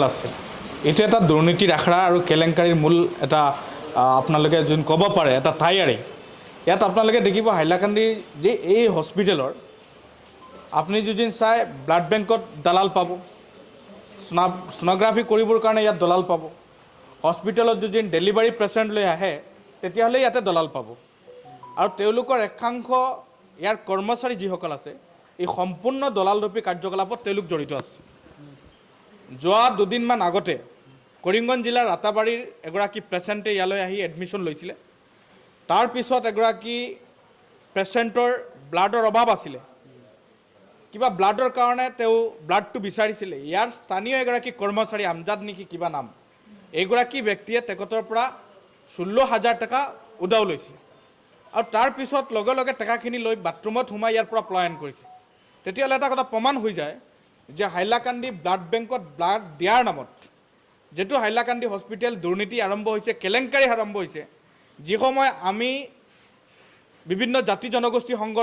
আছে। এইটো এটা দুৰ্নীতিৰ আখৰা আৰু কেলেংকাৰীৰ মূল এটা আপোনালোকে যোন ক'ব পাৰে, এটা টায়াৰী ইয়াত আপোনালোকে দেখিব হাইলাকান্দিৰ যে এই হস্পিটেলৰ আপুনি যদি চাই ব্লাড বেংকত দালাল পাব। সোনা সোনোগ্ৰাফি কৰিবৰ কাৰণে ইয়াত দলাল পাব। হস্পিটেলত যদি ডেলিভাৰী পেচেণ্ট লৈ আহে, তেতিয়াহ'লে ইয়াতে দলাল পাব। আৰু তেওঁলোকৰ একাংশ ইয়াৰ কৰ্মচাৰী যিসকল আছে, এই সম্পূৰ্ণ দলালৰূপী কাৰ্যকলাপত তেওঁলোক জড়িত আছে। যোৱা দুদিনমান আগতে কৰিমগঞ্জ জিলাৰ ৰাতাবাৰীৰ এগৰাকী পেচেণ্টে ইয়ালৈ আহি এডমিশ্যন লৈছিলে। তাৰপিছত এগৰাকী পেচেণ্টৰ ব্লাডৰ অভাৱ আছিলে। কিবা ব্লাডৰ কাৰণে তেওঁ ব্লাডটো বিচাৰিছিলে। ইয়াৰ স্থানীয় এগৰাকী কৰ্মচাৰী আমজাদ নেকি কিবা নাম। এইগৰাকী ব্যক্তিয়ে তেখেতৰ পৰা ষোল্ল হাজাৰ টকা উদাও লৈছিলে। আৰু তাৰপিছত লগে লগে টকাখিনি লৈ বাথৰুমত সোমাই ইয়াৰ পৰা পলায়ন কৰিছে। তেতিয়াহ'লে এটা কথা প্ৰমাণ হৈ যায়। যে হাইলাকান্দি ব্লাড বেংকত ব্লাড দিয়াৰ নামত, যিটো হাইলাকান্দি হস্পিটেল দুৰ্নীতি আৰম্ভ হৈছে, কেলেংকাৰী আৰম্ভ হৈছে, যি সময় আমি বিভিন্ন জাতি জনগোষ্ঠী সংগঠন